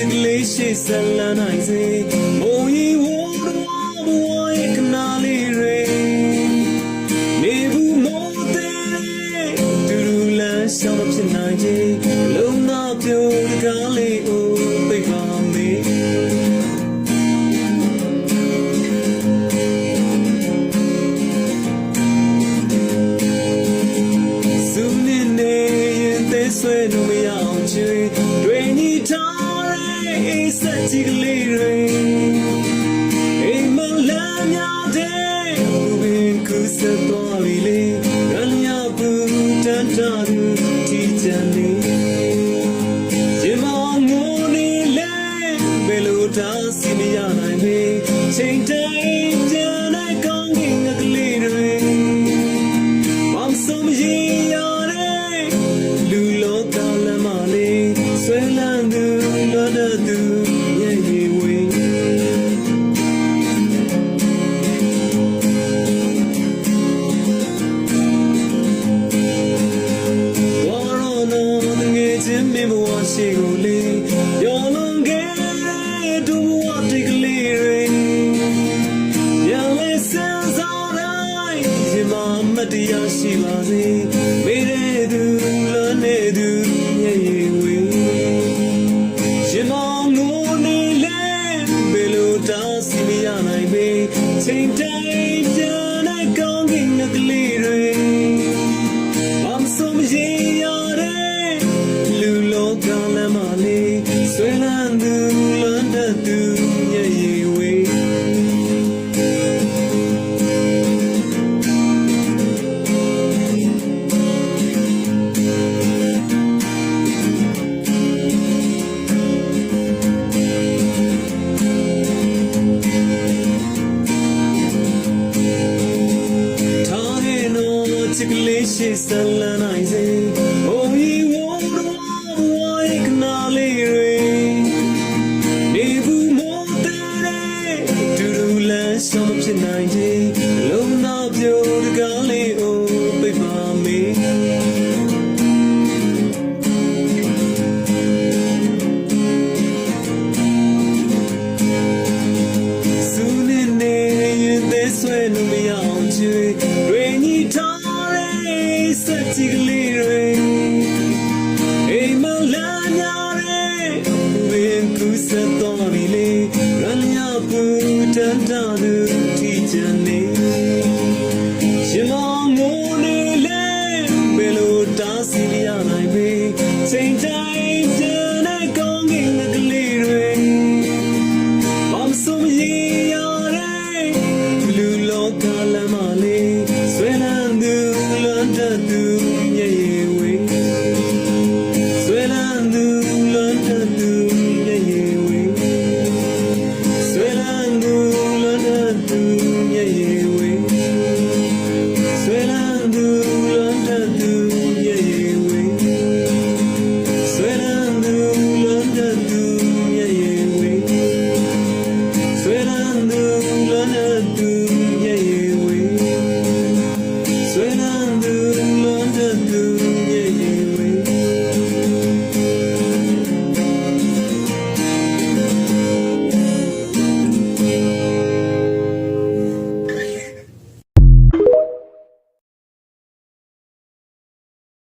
ချစ်ကလေးရှိဆက်လန်းနိုင်စေမိုးရီဝိုးတော်ဘဝရဲ့ခနာလေးတွေနေဘူးမိုးတဲ့ဒူဒူလန်းရှောင်းမဖြစ်နိုင်ချေလုံးနာပြိုတကားလေးအိုးပိတ်ပါမေးစုနေနေရင်သေးဆွဲလို့မရအောင်ချွေတွေညီထားတဲ့ အိစက်ကြီးကလေးတွေ ဘဝရှိကိုလေရောလုံးခဲ့တဲ့ဒူဘဝတိကလေးတွေပြန်လဲစမ်းစားတိုင်းဒီမှာမတရားရှိပါစေမေးတဲ့သူလွန်နေသူရဲ့ရေဝေးရှင်မောင်ငိုနေလဲဘယ်လိုတားစီမရနိုင်ပေချိန်တိုင်းပြန်တဲ့ကောင်းကင်ကလေး ရှိဆလနိုင်စေဘုံဤဝုံတော်ဘဝဤကနာလေးတွေနေဘူးမောတဲ့တူတူလန်းဆောင်ဖြစ်နိုင်စေ တန်တာသူထိချနေ